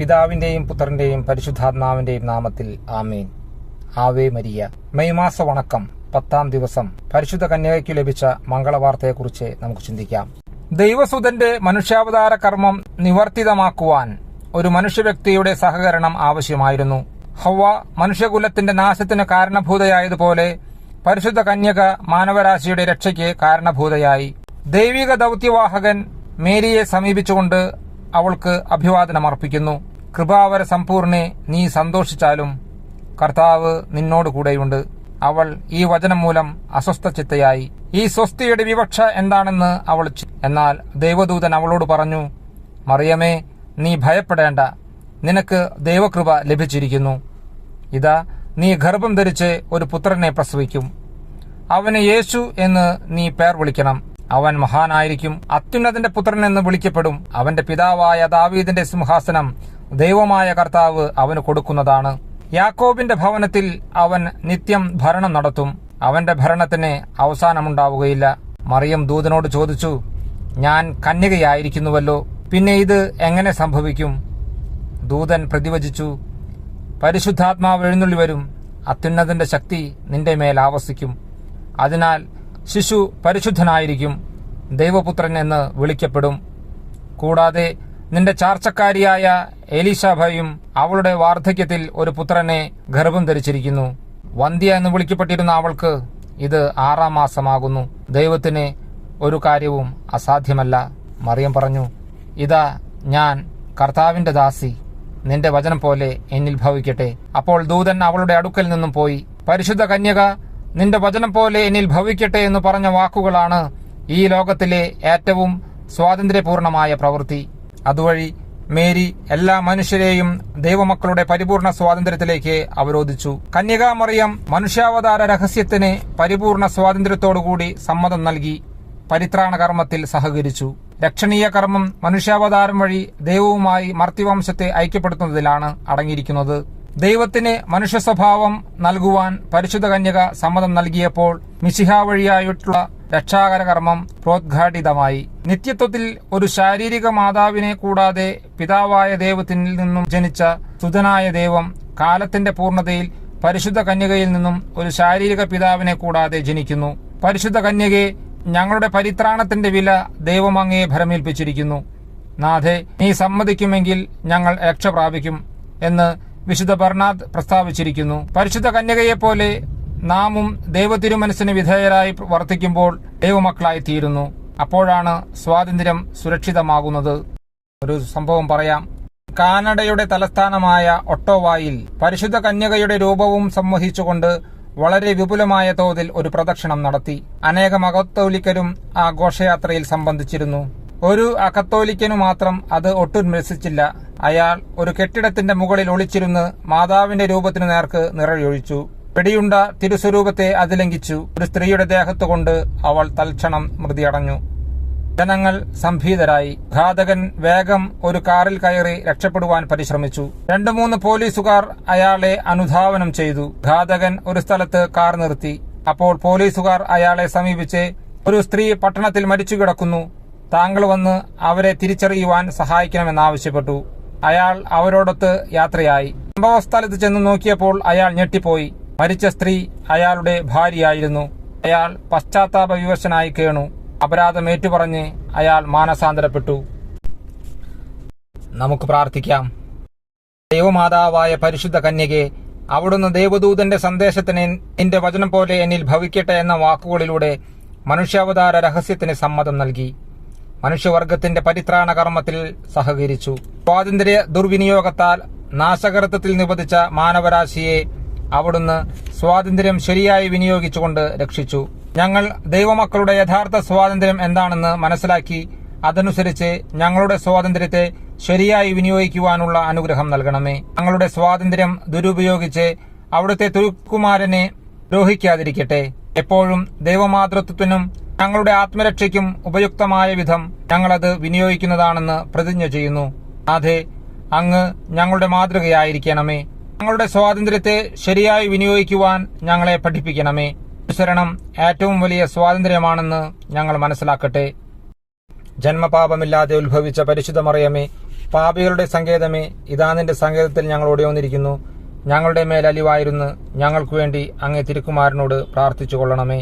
പിതാവിന്റെയും പുത്രന്റെയും പരിശുദ്ധാത്മാവിന്റെയും നാമത്തിൽ ആമേൻ. Ave Maria. മെയ് മാസ വണക്കം പത്താം ദിവസം. പരിശുദ്ധ കന്യകയ്ക്കു ലഭിച്ച മംഗളവാർത്തയെക്കുറിച്ച് നമുക്ക് ചിന്തിക്കാം. ദൈവസുതന്റെ മനുഷ്യാവതാര കർമ്മം നിവർത്തിതമാക്കുവാൻ ഒരു മനുഷ്യവ്യക്തിയുടെ സഹകരണം ആവശ്യമായിരുന്നു. ഹവ മനുഷ്യകുലത്തിന്റെ നാശത്തിന് കാരണഭൂതയായതുപോലെ പരിശുദ്ധ കന്യക മാനവരാശിയുടെ രക്ഷയ്ക്ക് കാരണഭൂതയായി. ദൈവിക ദൗത്യവാഹകൻ മേരിയെ സമീപിച്ചുകൊണ്ട് അവൾക്ക് അഭിവാദനമർപ്പിക്കുന്നു. കൃപാവര സമ്പൂർണെ നീ സന്തോഷിച്ചാലും കർത്താവ് നിന്നോട് കൂടെയുണ്ട്. അവൾ ഈ വചനം മൂലം അസ്വസ്ഥ ചിത്തയായി ഈ സ്വസ്തിയുടെ വിവക്ഷ എന്താണെന്ന് അവൾ എന്നാൽ ദൈവദൂതൻ അവളോട് പറഞ്ഞു മറിയമേ നീ ഭയപ്പെടേണ്ട. നിനക്ക് ദൈവകൃപ ലഭിച്ചിരിക്കുന്നു. ഇതാ നീ ഗർഭം ധരിച്ച് ഒരു പുത്രനെ പ്രസവിക്കും. അവന് യേശു എന്ന് നീ പേർ വിളിക്കണം. അവൻ മഹാനായിരിക്കും. അത്യുന്നതന്റെ പുത്രൻ എന്ന് വിളിക്കപ്പെടും. അവന്റെ പിതാവായ ദാവീദിന്റെ സിംഹാസനം ദൈവമായ കർത്താവ് അവന് കൊടുക്കുന്നതാണ്. യാക്കോബിന്റെ ഭവനത്തിൽ അവൻ നിത്യം ഭരണം നടത്തും. അവന്റെ ഭരണത്തിന് അവസാനമുണ്ടാവുകയില്ല. മറിയം ദൂതനോട് ചോദിച്ചു ഞാൻ കന്യകയായിരിക്കുന്നുവല്ലോ. പിന്നെ ഇത് എങ്ങനെ സംഭവിക്കും? ദൂതൻ പ്രതിവചിച്ചു പരിശുദ്ധാത്മാവ് എഴുന്നള്ളി വരും. അത്യുന്നതന്റെ ശക്തി നിന്റെ മേൽ ആവസിക്കും. അതിനാൽ ശിശു പരിശുദ്ധനായിരിക്കും. ദൈവപുത്രൻ എന്ന് വിളിക്കപ്പെടും. കൂടാതെ നിന്റെ ചാർച്ചക്കാരിയായ എലീശാഭയും അവളുടെ വാർദ്ധക്യത്തിൽ ഒരു പുത്രനെ ഗർഭം ധരിച്ചിരിക്കുന്നു. വന്ധ്യ എന്ന് വിളിക്കപ്പെട്ടിരുന്ന അവൾക്ക് ഇത് ആറാം മാസമാകുന്നു. ദൈവത്തിന് ഒരു കാര്യവും അസാധ്യമല്ല. മറിയം പറഞ്ഞു ഇതാ ഞാൻ കർത്താവിന്റെ ദാസി. നിന്റെ വചനം പോലെ എന്നിൽ ഭവിക്കട്ടെ. അപ്പോൾ ദൂതൻ അവളുടെ അടുക്കൽ നിന്നും പോയി പരിശുദ്ധ കന്യക നിന്റെ വചനം പോലെ എന്നിൽ ഭവിക്കട്ടെ എന്ന് പറഞ്ഞ വാക്കുകളാണ് ഈ ലോകത്തിലെ ഏറ്റവും സ്വാതന്ത്ര്യപൂർണമായ പ്രവൃത്തി. അതുവഴി മേരി എല്ലാ മനുഷ്യരെയും ദൈവമക്കളുടെ പരിപൂർണ സ്വാതന്ത്ര്യത്തിലേക്ക് അവരോധിച്ചു. കന്യകാമറിയം മനുഷ്യാവതാര രഹസ്യത്തിന് പരിപൂർണ സ്വാതന്ത്ര്യത്തോടുകൂടി സമ്മതം നൽകി പരിത്രാണ കർമ്മത്തിൽ സഹകരിച്ചു. രക്ഷണീയ കർമ്മം മനുഷ്യാവതാരം വഴി ദൈവവുമായി മർത്തിവംശത്തെ ഐക്യപ്പെടുത്തുന്നതിലാണ് അടങ്ങിയിരിക്കുന്നത്. ദൈവത്തിന് മനുഷ്യ സ്വഭാവം നൽകുവാൻ പരിശുദ്ധ കന്യക സമ്മതം നൽകിയപ്പോൾ മിശിഹ വഴിയായിട്ടുള്ള രക്ഷാകര കർമ്മം പ്രോദ്ഘാടിതമായി. നിത്യത്വത്തിൽ ഒരു ശാരീരിക മാതാവിനെ കൂടാതെ പിതാവായ ദൈവത്തിൽ നിന്നും ജനിച്ച സുതനായ ദൈവം കാലത്തിന്റെ പൂർണതയിൽ പരിശുദ്ധ കന്യകയിൽ നിന്നും ഒരു ശാരീരിക പിതാവിനെ കൂടാതെ ജനിക്കുന്നു. പരിശുദ്ധ കന്യകയെ ഞങ്ങളുടെ പരിത്രാണത്തിന്റെ വില ദൈവം അങ്ങയെ ഭരമേൽപ്പിച്ചിരിക്കുന്നു. നാഥെ നീ സമ്മതിക്കുമെങ്കിൽ ഞങ്ങൾ രക്ഷ പ്രാപിക്കും എന്ന് വിശുദ്ധ ബർണാദ് പ്രസ്താവിച്ചിരിക്കുന്നു. പരിശുദ്ധ കന്യകയെപ്പോലെ നാമും ദൈവത്തിരുമനസ്സിന് വിധേയരായി വർത്തിക്കുമ്പോൾ ദൈവമക്കളായി തീരുന്നു അപ്പോഴാണ് സ്വാതന്ത്ര്യം സുരക്ഷിതമാകുന്നത്. ഒരു സംഭവം പറയാം. കാനഡയുടെ തലസ്ഥാനമായ ഒട്ടോവായിൽ പരിശുദ്ധ കന്യകയുടെ രൂപവും സംവഹിച്ചുകൊണ്ട് വളരെ വിപുലമായ തോതിൽ ഒരു പ്രദക്ഷിണം നടത്തി. അനേകം അകത്തോലിക്കരും ആ ഘോഷയാത്രയിൽ സംബന്ധിച്ചിരുന്നു. ഒരു അകത്തോലിക്കനു മാത്രം അത് ഒട്ടും രസിച്ചില്ല. അയാൾ ഒരു കെട്ടിടത്തിന്റെ മുകളിൽ ഒളിച്ചിരുന്ന് മാതാവിന്റെ രൂപത്തിനു നേർക്ക് നിറയൊഴിച്ചു. പെടിയുണ്ട തിരുസ്വരൂപത്തെ അതിലംഘിച്ചു. ഒരു സ്ത്രീയുടെ ദേഹത്തുകൊണ്ട് അവൾ തൽക്ഷണം മൃതിയടഞ്ഞു. ജനങ്ങൾ സംഭീതരായി. ഘാതകൻ വേഗം ഒരു കാറിൽ കയറി രക്ഷപ്പെടുവാൻ പരിശ്രമിച്ചു. രണ്ടു മൂന്ന് പോലീസുകാർ അയാളെ അനുധാവനം ചെയ്തു. ഘാതകൻ ഒരു സ്ഥലത്ത് കാർ നിർത്തി. അപ്പോൾ പോലീസുകാർ അയാളെ സമീപിച്ച് ഒരു സ്ത്രീ പട്ടണത്തിൽ മരിച്ചു കിടക്കുന്നു താങ്കൾ വന്ന് അവരെ തിരിച്ചറിയുവാൻ സഹായിക്കണമെന്നാവശ്യപ്പെട്ടു. അയാൾ അവരോടൊത്ത് യാത്രയായി. സംഭവസ്ഥലത്ത് ചെന്ന് നോക്കിയപ്പോൾ അയാൾ ഞെട്ടിപ്പോയി. മരിച്ച സ്ത്രീ അയാളുടെ ഭാര്യയായിരുന്നു. അയാൾ പശ്ചാത്താപ വിവശനായി കേണു. അപരാധം ഏറ്റുപറഞ്ഞ് അയാൾ മാനസാന്തരപ്പെട്ടു. നമുക്ക് പ്രാർത്ഥിക്കാം. ദൈവമാതാവായ പരിശുദ്ധ കന്യകെ അവിടുന്ന് ദേവദൂതന്റെ സന്ദേശത്തിന് നിന്റെ വചനം പോലെ എന്നിൽ ഭവിക്കട്ടെ എന്ന വാക്കുകളിലൂടെ മനുഷ്യാവതാര രഹസ്യത്തിന് സമ്മതം നൽകി. മനുഷ്യവർഗത്തിന്റെ പരിത്രാണ കർമ്മത്തിൽ സഹകരിച്ചു. സ്വാതന്ത്ര്യ ദുർവിനിയോഗത്താൽ നാശകർത്തത്തിൽ നിബന്ധിച്ച മാനവരാശിയെ അവിടുന്ന് സ്വാതന്ത്ര്യം ശരിയായി വിനിയോഗിച്ചുകൊണ്ട് രക്ഷിച്ചു. ഞങ്ങൾ ദൈവമക്കളുടെ യഥാർത്ഥ സ്വാതന്ത്ര്യം എന്താണെന്ന് മനസ്സിലാക്കി അതനുസരിച്ച് ഞങ്ങളുടെ സ്വാതന്ത്ര്യത്തെ ശരിയായി വിനിയോഗിക്കുവാനുള്ള അനുഗ്രഹം നൽകണമേ. ഞങ്ങളുടെ സ്വാതന്ത്ര്യം ദുരുപയോഗിച്ച് അവിടുത്തെ തുരുക്കുമാരനെ ദ്രോഹിക്കാതിരിക്കട്ടെ. എപ്പോഴും ദൈവമാതൃത്വത്തിനും ഞങ്ങളുടെ ആത്മരക്ഷയ്ക്കും ഉപയുക്തമായ വിധം ഞങ്ങളത് വിനിയോഗിക്കുന്നതാണെന്ന് പ്രതിജ്ഞ ചെയ്യുന്നു. അതെ അങ്ങ് ഞങ്ങളുടെ മാതൃകയായിരിക്കണമേ. ഞങ്ങളുടെ സ്വാതന്ത്ര്യത്തെ ശരിയായി വിനിയോഗിക്കുവാൻ ഞങ്ങളെ പഠിപ്പിക്കണമേ. അനുസരണം ഏറ്റവും വലിയ സ്വാതന്ത്ര്യമാണെന്ന് ഞങ്ങൾ മനസ്സിലാക്കട്ടെ. ജന്മപാപമില്ലാതെ ഉത്ഭവിച്ച പരിശുദ്ധ മറിയമേ പാപികളുടെ സങ്കേതമേ ഇതാ നിന്റെ സങ്കേതത്തിൽ ഞങ്ങൾ ഓടി വന്നിരിക്കുന്നു ഞങ്ങളുടെ മേൽ അലിവായിരുന്നു ഞങ്ങൾക്കു വേണ്ടി അങ്ങേ തിരുക്കുമാരനോട് പ്രാർത്ഥിച്ചു കൊള്ളണമേ